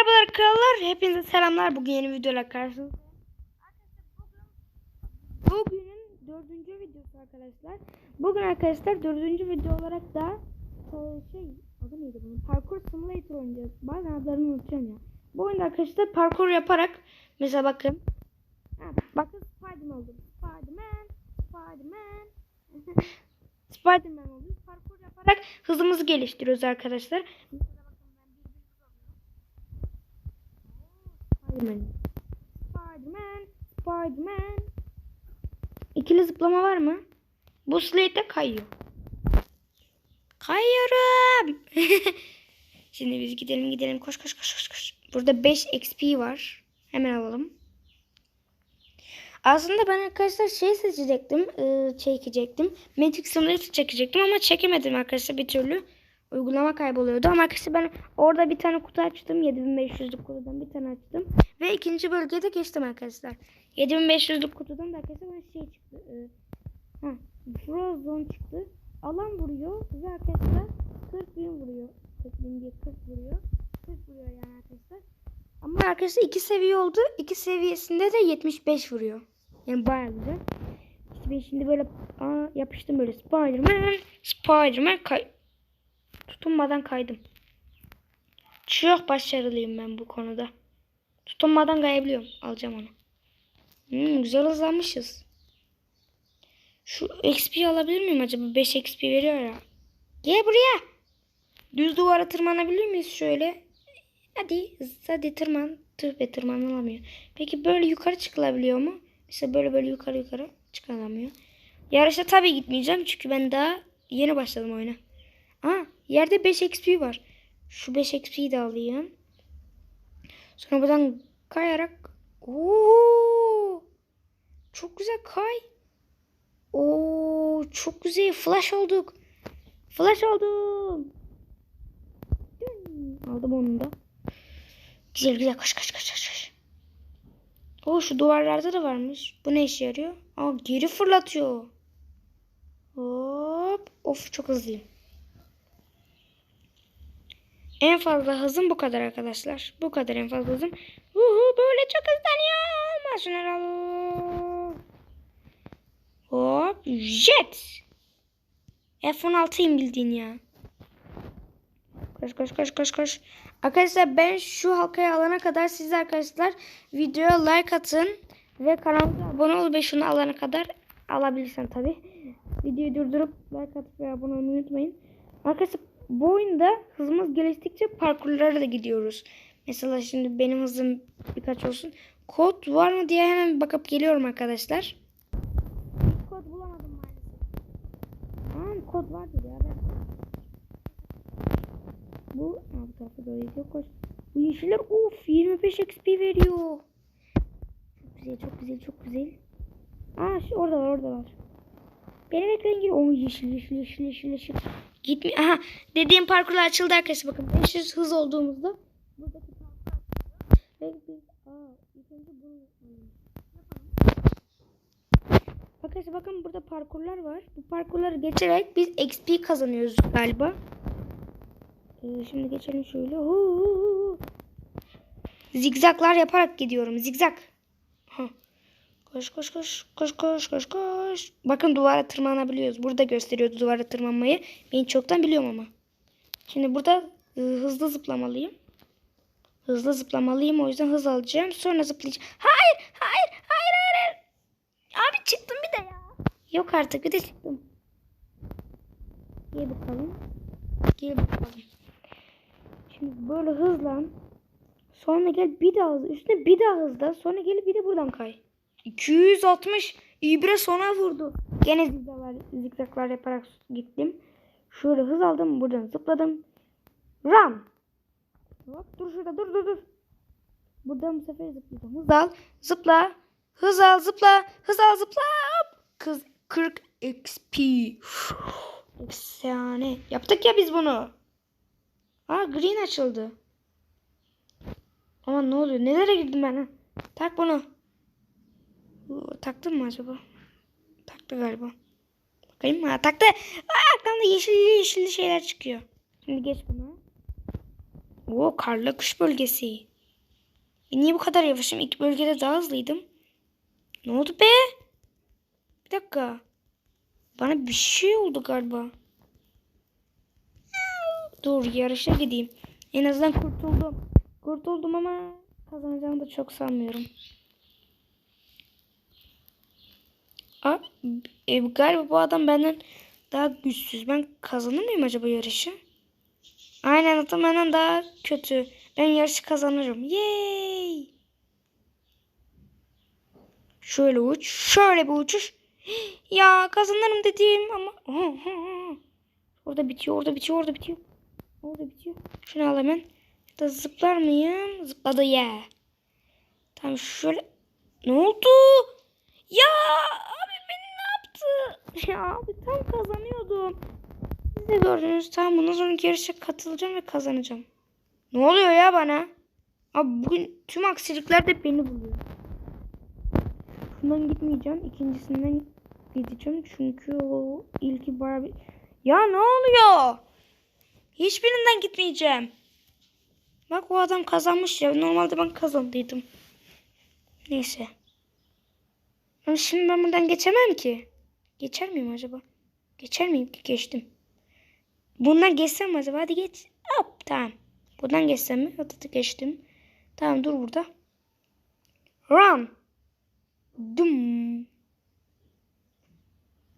Merhabalar krallar. Hepinize selamlar. Bugün yeni videoyla karşınızda. Bugünün dördüncü videosu arkadaşlar. Bugün arkadaşlar dördüncü video olarak da e, şey adı neydi bunun? Parkur Simulator oynayacağız. Bazen adlarını unutuyorum ya. Bu oyunda arkadaşlar parkur yaparak mesela bakın. Ha, bakın Spiderman oldum. Spiderman. Spiderman. Spiderman oldum. Parkur yaparak hızımızı geliştiriyoruz arkadaşlar. Mesela bakın ben bir bir Spiderman. Spiderman. Spiderman. İkili zıplama var mı? Bu slate'de kayıyor. Kayıyorum. Şimdi biz gidelim gidelim. Koş koş koş koş koş. Burada 5 XP var. Hemen alalım. Aslında ben arkadaşlar şey seçecektim. E, çekecektim. Magic Simulator çekecektim ama çekemedim arkadaşlar bir türlü. Uygulama kayboluyordu ama arkadaşlar ben orada bir tane kutu açtım. 7500'lük kutudan bir tane açtım. Ve ikinci bölgeye de geçtim arkadaşlar. 7500'lük kutudan da arkadaşlar bana şey çıktı. E, ha, Frozone çıktı. Alan vuruyor ve arkadaşlar 40 bin vuruyor. 40 bin diye 40 vuruyor. 40 vuruyor yani arkadaşlar. Ama arkadaşlar iki seviye oldu. İki seviyesinde de 75 vuruyor. Yani baya güzel. İşte ben şimdi böyle aa, yapıştım böyle Spiderman, Spiderman kay tutunmadan kaydım. Çok başarılıyım ben bu konuda. Tutunmadan kayabiliyorum. Alacağım onu. Hmm, güzel hızlanmışız. Şu XP alabilir miyim acaba? 5 XP veriyor ya. Gel buraya. Düz duvara tırmanabilir miyiz şöyle? Hadi hadi tırman. Tüh be tırmanılamıyor. Peki böyle yukarı çıkılabiliyor mu? Mesela böyle böyle yukarı yukarı çıkılamıyor. Yarışta tabii gitmeyeceğim çünkü ben daha yeni başladım oyuna. Aa yerde 5 XP var. Şu 5 XP'yi de alayım. Sonra buradan kayarak Oo! Çok güzel kay. Oo çok güzel flash olduk. Flash oldum. Aldım onu da. Güzel güzel koş koş koş. koş. Oo şu duvarlarda da varmış. Bu ne işe yarıyor? Aa geri fırlatıyor. Hop. Of çok hızlıyım. En fazla hızım bu kadar arkadaşlar. Bu kadar en fazla hızım. Uhu, böyle çok hızlanıyor. Maşineralı. Hop. Jet. F-16'yım bildiğin ya. Koş koş koş koş koş. Arkadaşlar ben şu halkayı alana kadar siz arkadaşlar videoya like atın. Ve kanalıma abone ol ve şunu alana kadar alabilirsen tabi. Videoyu durdurup like atıp ve abone olmayı unutmayın. Arkadaşlar bu oyunda hızımız geliştikçe parkurlara da gidiyoruz. Mesela şimdi benim hızım birkaç olsun. Kod var mı diye hemen bakıp geliyorum arkadaşlar. Kod bulamadım maalesef. Tamam kod vardır ya. Ben... Bu, bu tarafa doğru gidiyor. Koş. Bu yeşiller of 25 XP veriyor. Çok güzel çok güzel çok güzel. Aa şu orada var orada var. Benim ekran gibi. Oh yeşil yeşil yeşil yeşil yeşil. Gitmi Aha dediğim parkurlar açıldı arkadaşlar bakın 500 hız olduğumuzda buradaki parkur açılıyor. Ve biz aa ilk önce bunu. Arkadaşlar bakın burada parkurlar var. Bu parkurları geçerek biz XP kazanıyoruz galiba. Ee, şimdi geçelim şöyle. Huu. Zigzaglar yaparak gidiyorum. Zigzag. Koş koş koş koş koş koş koş. Bakın duvara tırmanabiliyoruz. Burada gösteriyordu duvara tırmanmayı. Ben çoktan biliyorum ama. Şimdi burada e, hızlı zıplamalıyım. Hızlı zıplamalıyım. O yüzden hız alacağım. Sonra zıplayacağım. Hayır hayır hayır hayır. hayır. Abi çıktım bir de ya. Yok artık bir de çıktım. Gel bakalım. Gel bakalım. Şimdi böyle hızlan. Sonra gel bir daha hızlı. Üstüne bir daha hızla. Sonra gel bir de buradan kay. 260 ibre sona vurdu. Gene zigzaglar yaparak gittim. Şöyle hız aldım. Buradan zıpladım. Run. Hop, dur şurada dur dur dur. Buradan bu sefer zıplayacağım. Hız al. Zıpla. Hız al zıpla. Hız al zıpla. Kız 40 XP. Efsane. Yaptık ya biz bunu. Aa green açıldı. Aman ne oluyor? Nelere girdim ben ha? Tak bunu. Taktın mı acaba? Taktı galiba. Bakayım mı? Taktı. Aa, yeşil yeşil şeyler çıkıyor. Şimdi geç bunu. Oo karlı kış bölgesi. E niye bu kadar yavaşım? İlk bölgede daha hızlıydım. Ne oldu be? Bir dakika. Bana bir şey oldu galiba. Dur yarışa gideyim. En azından kurtuldum. Kurtuldum ama kazanacağımı da çok sanmıyorum. Aa, e, galiba bu adam benden daha güçsüz. Ben kazanır mıyım acaba yarışı? Aynen adam benden daha kötü. Ben yarışı kazanırım. Yay! Şöyle uç. Şöyle bir uçuş. Ya kazanırım dediğim ama. Orada bitiyor, orada bitiyor, orada bitiyor. Orada bitiyor. Şunu al hemen. Da zıplar mıyım? Zıpladı ya. Tamam şöyle. Ne oldu? Ya yaptı? Ya abi tam kazanıyordum. Siz de gördünüz. Tamam bundan sonraki yarışa katılacağım ve kazanacağım. Ne oluyor ya bana? Abi bugün tüm aksilikler de beni buluyor. Şundan gitmeyeceğim. İkincisinden gideceğim. Çünkü o ilki baya bir... Ya ne oluyor? Hiçbirinden gitmeyeceğim. Bak o adam kazanmış ya. Normalde ben kazandıydım. Neyse. Ama şimdi ben buradan geçemem ki. Geçer miyim acaba? Geçer miyim ki? Geçtim. Bundan geçsem acaba? Hadi geç. Hop tamam. Buradan geçsem mi? Hadi geçtim. Tamam dur burada. Run. Dum.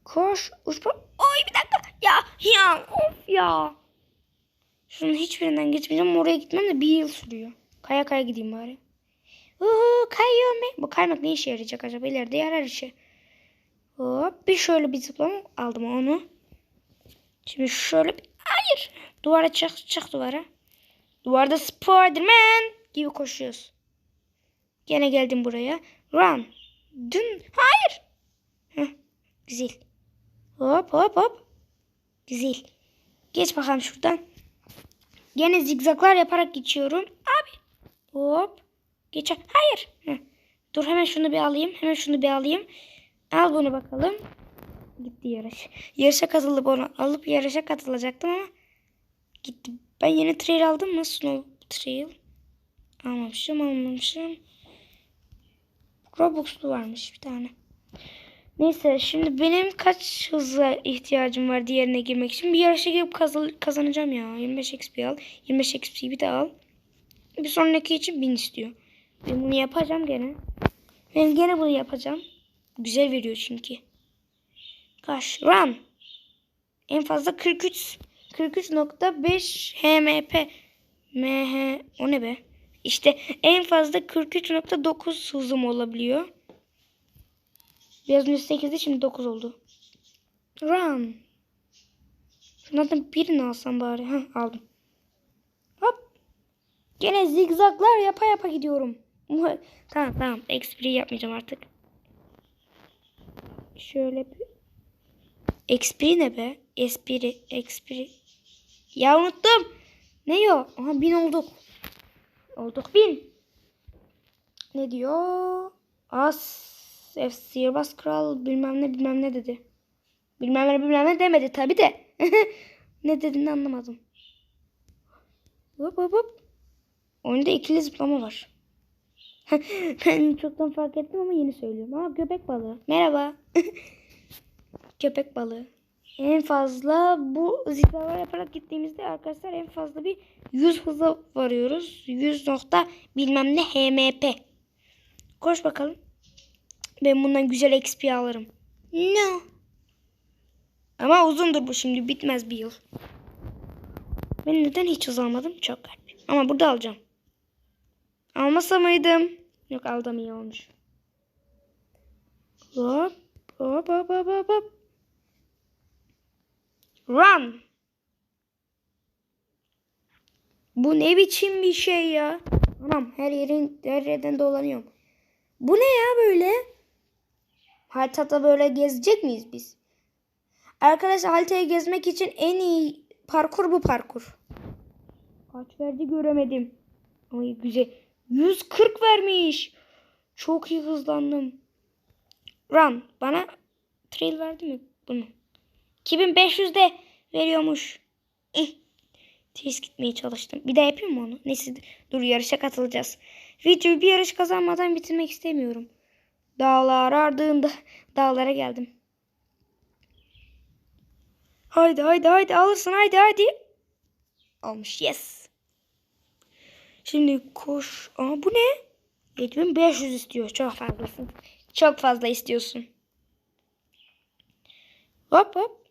Koş. Uç. Oy bir dakika. Ya ya of ya. Şunun hiçbirinden geçmeyeceğim. Oraya gitmem de bir yıl sürüyor. Kaya kaya gideyim bari. Uhu kayıyor mu? Bu kaymak ne işe yarayacak acaba? İleride yarar işe. Hop bir şöyle bir zıplama aldım onu. Şimdi şöyle bir... Hayır. Duvara çık çık duvara. Duvarda Spiderman gibi koşuyoruz. Gene geldim buraya. Run. Dün. Hayır. Heh, güzel. Hop hop hop. Güzel. Geç bakalım şuradan. Gene zigzaglar yaparak geçiyorum. Abi. Hop. Geç. Hayır. Heh. Dur hemen şunu bir alayım. Hemen şunu bir alayım. Al bunu bakalım. Gitti yarış. Yarışa katılıp onu alıp yarışa katılacaktım ama gitti. Ben yeni trail aldım mı? Snow trail. Almamışım almamışım. Robux'lu varmış bir tane. Neyse şimdi benim kaç hıza ihtiyacım var diğerine girmek için. Bir yarışa girip kazan- kazanacağım ya. 25 XP al. 25 XP bir de al. Bir sonraki için 1000 istiyor. Ben bunu yapacağım gene. Ben gene bunu yapacağım. Güzel veriyor çünkü. Kaç? Run. En fazla 43 43.5 HMP. MH o ne be? İşte en fazla 43.9 hızım olabiliyor. Biraz önce 8'di şimdi 9 oldu. Run. Şunlardan birini alsam bari. Heh, aldım. Hop. Gene zigzaglar yapa yapa gidiyorum. tamam tamam. Espri yapmayacağım artık. Şöyle bir. Espri ne be? Espri. Espri. Ya unuttum. Ne yo? Aha bin olduk. Olduk bin. Ne diyor? As. Sihirbaz kral bilmem ne bilmem ne dedi. Bilmem ne bilmem ne demedi tabi de. ne dediğini anlamadım. Hop hop hop. Oyunda ikili zıplama var. ben çoktan fark ettim ama yeni söylüyorum. Aa köpek balığı. Merhaba. köpek balığı. En fazla bu zikzavar yaparak gittiğimizde arkadaşlar en fazla bir 100 hıza varıyoruz. 100 nokta bilmem ne HMP. Koş bakalım. Ben bundan güzel XP alırım. No. Ama uzundur bu şimdi bitmez bir yıl. Ben neden hiç hız almadım? Çok garip. Ama burada alacağım. Almasa mıydım? Yok aldım iyi olmuş. Hop hop hop hop hop hop. Run. Bu ne biçim bir şey ya? Anam her yerin her yerden dolanıyorum. Bu ne ya böyle? Haritada böyle gezecek miyiz biz? Arkadaşlar haritayı gezmek için en iyi parkur bu parkur. Kaç verdi göremedim. Ay güzel. 140 vermiş. Çok iyi hızlandım. Run. Bana trail verdi mi bunu? 2500 de veriyormuş. Eh. Tez gitmeye çalıştım. Bir daha yapayım mı onu? Neyse dur yarışa katılacağız. videoyu bir yarış kazanmadan bitirmek istemiyorum. Dağlar ardında dağlara geldim. Haydi haydi haydi alırsın haydi haydi. Almış yes. Şimdi koş. Aa bu ne? 7500 istiyor. Çok fazlasın. Çok fazla istiyorsun. Hop hop.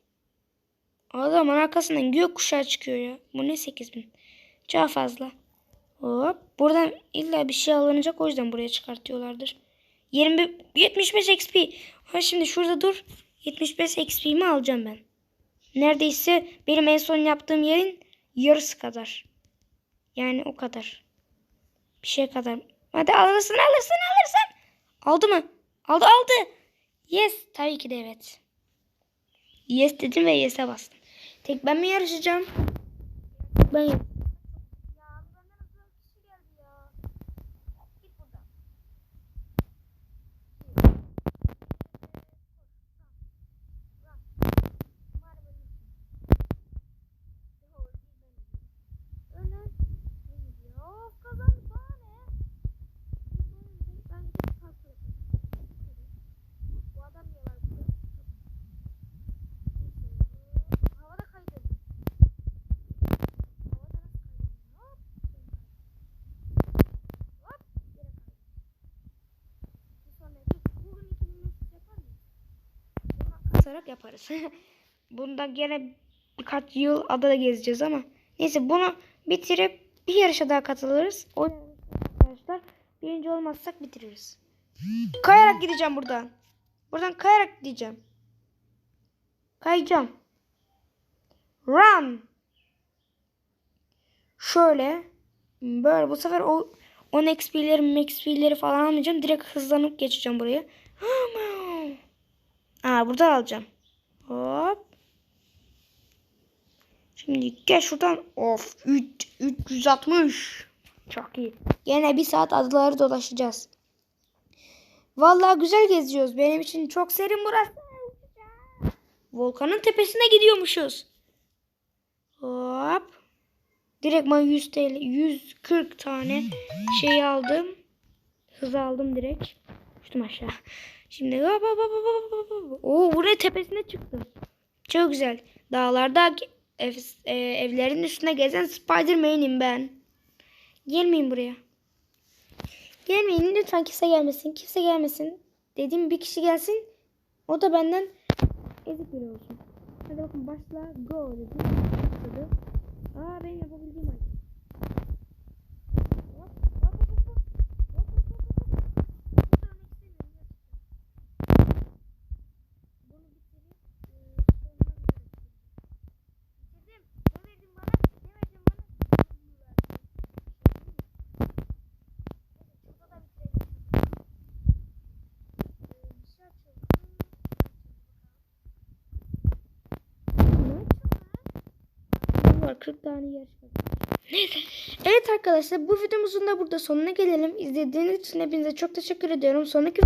Adamın arkasından gökkuşağı çıkıyor ya. Bu ne 8000? Çok fazla. Hop. Buradan illa bir şey alınacak o yüzden buraya çıkartıyorlardır. 20 75 XP. Ha şimdi şurada dur. 75 XP'mi alacağım ben. Neredeyse benim en son yaptığım yerin yarısı kadar. Yani o kadar. Bir şey kadar. Hadi alırsın alırsın alırsın. Aldı mı? Aldı aldı. Yes. Tabii ki de evet. Yes dedim ve yes'e bastım. Tek ben mi yarışacağım? Ben Havada Bunu kasarak yaparız. Bundan gene birkaç yıl adada gezeceğiz ama. Neyse bunu bitirip bir yarışa daha katılırız. O arkadaşlar birinci olmazsak bitiririz. Kayarak gideceğim buradan. Buradan kayarak gideceğim. Kayacağım. Run. Şöyle. Böyle bu sefer o 10 XP'leri, MXP'leri falan almayacağım. Direkt hızlanıp geçeceğim buraya. Aa burada alacağım. Hop. Şimdi gel şuradan. Of 3, 360. Çok iyi. Gene bir saat adaları dolaşacağız. Vallahi güzel geziyoruz. Benim için çok serin burası. Volkanın tepesine gidiyormuşuz. Hop. Direkt ben 100 TL, 140 tane şey aldım. Hız aldım direkt. Uçtum aşağı. Şimdi hop hop hop hop hop. Oo buraya tepesine çıktım. Çok güzel. Dağlarda ev, e, evlerin üstüne gezen Spider-Man'im ben. Gelmeyin buraya. Gelmeyin lütfen kimse gelmesin. Kimse gelmesin. Dediğim bir kişi gelsin. O da benden ezik biri olsun. Hadi bakın başla. Go dedim. Aa ben yapabildiğim halde. Hop, hop, hop, hop, hop. Hop, hop, hop, hop, hop. Bunu dönmek istemiyorum, gerçekten. Bunu bitirip, e, sonuna kadar bitirdim. Ne verdin bana? Ne verdin bana? Bunu verdin. Neyse, şurada da bitirelim. E, bir şey açalım. var 40 tane yarış var. Neyse. Evet arkadaşlar bu videomuzun da burada sonuna gelelim. İzlediğiniz için hepinize çok teşekkür ediyorum. Sonraki